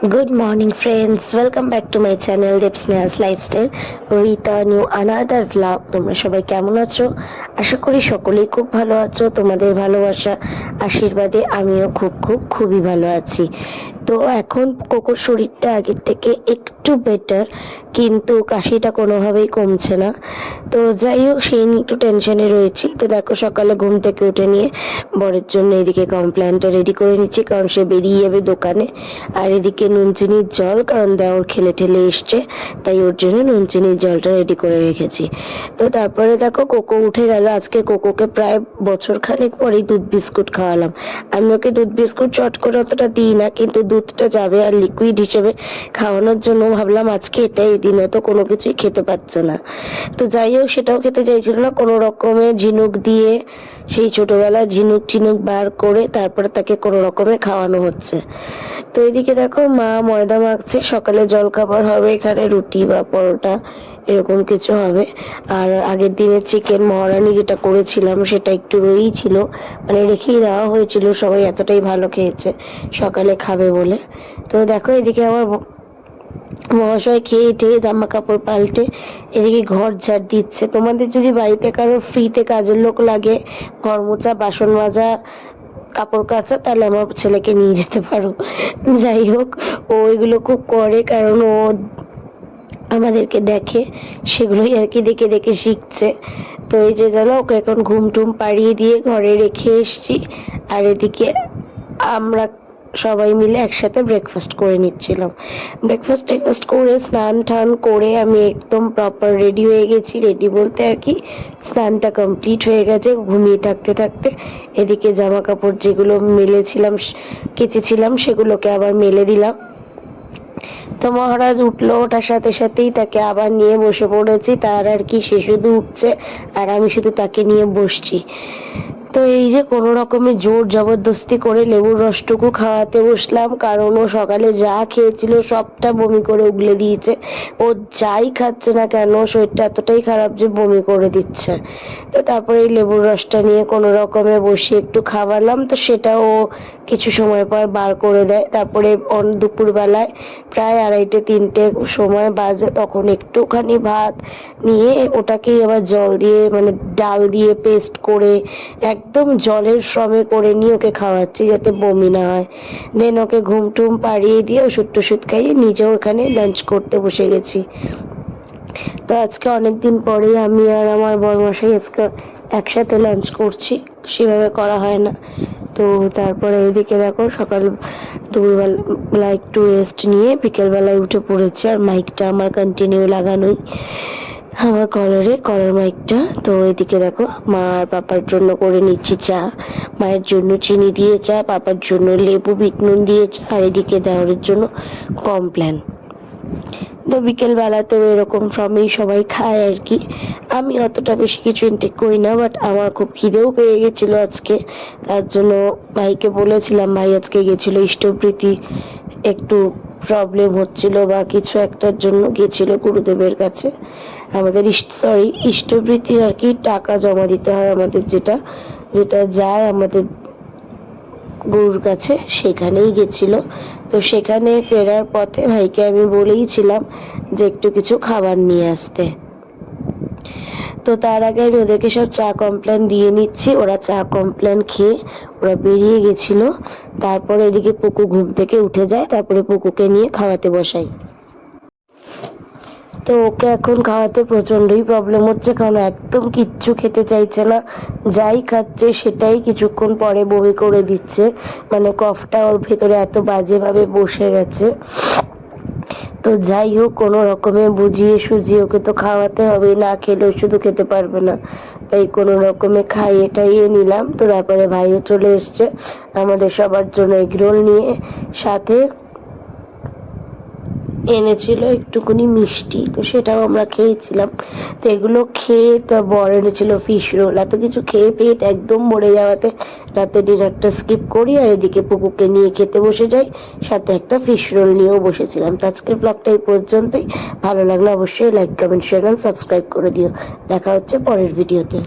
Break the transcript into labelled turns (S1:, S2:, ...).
S1: Good morning, friends. Welcome back to my channel, Dipsneha's Lifestyle with a new another vlog. তোমরা সবাই কেমন আছো আশা করি সকলেই খুব ভালো আছো তোমাদের ভালোবাসা আশীর্বাদে আমিও খুব খুব খুবই ভালো আছি তো এখন কোকোর শরীরটা আগের থেকে একটু বেটার কিন্তু কাশিটা কোনোভাবেই কমছে না। তো যাই হোক, সেই নিয়ে একটু টেনশনে রয়েছি। তো দেখো, সকালে ঘুম থেকে উঠে নিয়ে বরের জন্য এদিকে কমপ্ল্যানটা রেডি করে নিচ্ছি, কারণ সে বেরিয়ে যাবে দোকানে। আর এদিকে নুন চিনির জল, কারণ দেওয়ার খেলে ঠেলে এসছে, তাই ওর জন্য নুন চিনির জলটা রেডি করে রেখেছি। তো তারপরে দেখো, কোকো উঠে গেল। আজকে কোকোকে প্রায় বছর খানেক পরেই দুধ বিস্কুট খাওয়ালাম। আমি ওকে দুধ বিস্কুট চট করে অতটা দিই না, কিন্তু দুধটা যাবে আর লিকুইড হিসেবে খাওয়ানোর জন্য ভাবলাম আজকে এটাই দিন হয়তো কোনো কিছুই খেতে পারছে না। তো যাই হোক, সেটাও খেতে চাইছিল না। কোনো রকমে ঝিনুক দিয়ে সেই ছোটবেলায় ঝিনুক টিনুক বার করে তারপরে তাকে কোনো রকমে খাওয়ানো হচ্ছে। তো এদিকে দেখো মা ময়দা মাখছে, সকালে জলখাবার হবে, এখানে রুটি বা পরোটা, এরকম কিছু হবে। আর আগের দিনে চিকেন মহারানি যেটা করেছিলাম, সেটা একটু রয়েই ছিল। মানে রেখেই দেওয়া হয়েছিল, সবাই এতটাই ভালো খেয়েছে, সকালে খাবে বলে। তো দেখো এদিকে আমার মহাশয় খেয়ে টেয়ে জামা কাপড় পাল্টে এদিকে ঘর ঝাড় দিচ্ছে। তোমাদের যদি বাড়িতে কারও ফ্রিতে কাজের লোক লাগে, ঘর মোছা, বাসন মাজা কাপড় কাচা, তাহলে আমার ছেলেকে নিয়ে যেতে পারো। যাই হোক, ও এগুলো খুব করে, কারণ ও আমাদেরকে দেখে, সেগুলোই আর কি দেখে দেখে শিখছে। তো এই যে জানো, ওকে এখন ঘুম টুম পাড়িয়ে দিয়ে ঘরে রেখে এসছি। আর এদিকে আমরা সবাই মিলে একসাথে ব্রেকফাস্ট করে নিচ্ছিলাম। ব্রেকফাস্ট টেকফাস্ট করে স্নান টান করে আমি একদম প্রপার রেডি হয়ে গেছি। রেডি বলতে আর কি, স্নানটা কমপ্লিট হয়ে গেছে, ঘুমিয়ে থাকতে থাকতে। এদিকে জামা কাপড় যেগুলো মেলেছিলাম কেচেছিলাম, সেগুলোকে আবার মেলে দিলাম। তো মহারাজ উঠল ওটার সাথে সাথেই তাকে আবার নিয়ে বসে পড়েছি। তার আর কি, সে শুধু উঠছে, আর আমি শুধু তাকে নিয়ে বসছি। তো এই যে কোনো রকমের জোর জবরদস্তি করে লেবুর রসটুকু খাওয়াতে বসলাম, কারণ ও সকালে যা খেয়েছিল সবটা বমি করে উগলে দিয়েছে। ও যাই খাচ্ছে না কেন, শরীরটা এতটাই খারাপ যে বমি করে দিচ্ছে। তো তারপরে এই লেবুর রসটা নিয়ে কোনো রকমে বসে একটু খাওয়ালাম, তো সেটা ও কিছু সময় পর বার করে দেয়। তারপরে দুপুরবেলায় প্রায় আড়াইটে, তিনটে সময় বাজে, তখন একটুখানি ভাত নিয়ে ওটাকেই আবার জল দিয়ে মানে ডাল দিয়ে পেস্ট করে একদম জলের শ্রমে করে নিয়ে ওকে খাওয়াচ্ছি যাতে বমি না হয়। দেন ওকে ঘুম টুম পাড়িয়ে দিয়ে ওষুধ টষুধ খাইয়ে নিজেও এখানে লাঞ্চ করতে বসে গেছি। তো আজকে অনেকদিন পরেই আমি আর আমার বড়মশাই আজকে একসাথে লাঞ্চ করছি, সেভাবে করা হয় না। তো তারপরে এইদিকে দেখো সকাল দুপুরবেলা একটু রেস্ট নিয়ে বিকেলবেলায় উঠে পড়েছি আর মাইকটা আমার কন্টিনিউ লাগানোই। আমার কলারে, কলার মাইকটা। তো এদিকে দেখো, মা আর পাপার জন্য করে নিচ্ছি চা। মায়ের জন্য চিনি দিয়ে চা, পাপার জন্য লেবু, বিট নুন দিয়ে চা, আর এদিকে দেওয়ারের জন্য কমপ্ল্যান। তো বিকেল বেলাতেও এরকম সময়ই সবাই খায় আর কি। আমি অতটা বেশি কিছু ইনটেক করি না বাট আমার খুব খিদেও পেয়ে গেছিল আজকে। তার জন্য ভাইকে বলেছিলাম, ভাই, আজকে গেছিল ইষ্টপ্রীতি। একটু প্রবলেম হচ্ছিল বা কিছু একটার জন্য গেছিল গুরুদেবের কাছে। আমাদের সরি ইষ্টপ্রীতি আর কি টাকা জমা দিতে হয় আমাদের যেটা যেটা যায় আমাদের গুরুর কাছে, সেখানেই গেছিল। তো সেখানে ফেরার পথে ভাইকে আমি বলেইছিলাম যে একটু কিছু খাবার নিয়ে আসতে। তো তার আগে আমি ওদেরকে সব চা কমপ্লেন দিয়ে নিচ্ছি। ওরা চা কমপ্লেন খেয়ে ওরা বেরিয়ে গেছিল। তারপরে এদিকে পুকু ঘুম থেকে উঠে যায়, তারপরে পুকুকে নিয়ে খাওয়াতে বসাই। তো ওকে এখন খাওয়াতে প্রচন্ডই প্রবলেম হচ্ছে, কারণ একদম কিচ্ছু খেতে চাইছে না। যাই খাচ্ছে, সেটাই কিছুক্ষণ পরে বমি করে দিচ্ছে। মানে কফটা ওর ভেতরে এত বাজেভাবে বসে গেছে। তো যাই হোক, কোনো রকমে বুঝিয়ে সুঝিয়ে ওকে তো খাওয়াতে হবে, না খেলেও শুধু খেতে পারবে না। তাই কোনো রকমে খাইয়ে টাইয়ে নিলাম। তো তারপরে ভাইও চলে এসছে, আমাদের সবার জন্য এগরোল নিয়ে। সাথে এনেছিল একটুখানি মিষ্টি, তো সেটাও আমরা খেয়েছিলাম। তো এগুলো খেয়ে তা বর এনেছিল ফিশ রোল এত কিছু খেয়ে পেট একদম ভরে যাওয়াতে রাতে ডিনারটা স্কিপ করি আর এদিকে পুকুকে নিয়ে খেতে বসে যাই। সাথে একটা ফিশ রোল নিয়েও বসেছিলাম। তো আজকের ব্লগটা এই পর্যন্তই। ভালো লাগলে অবশ্যই লাইক কমেন্ট শেয়ার সাবস্ক্রাইব করে দিও। দেখা হচ্ছে পরের ভিডিওতে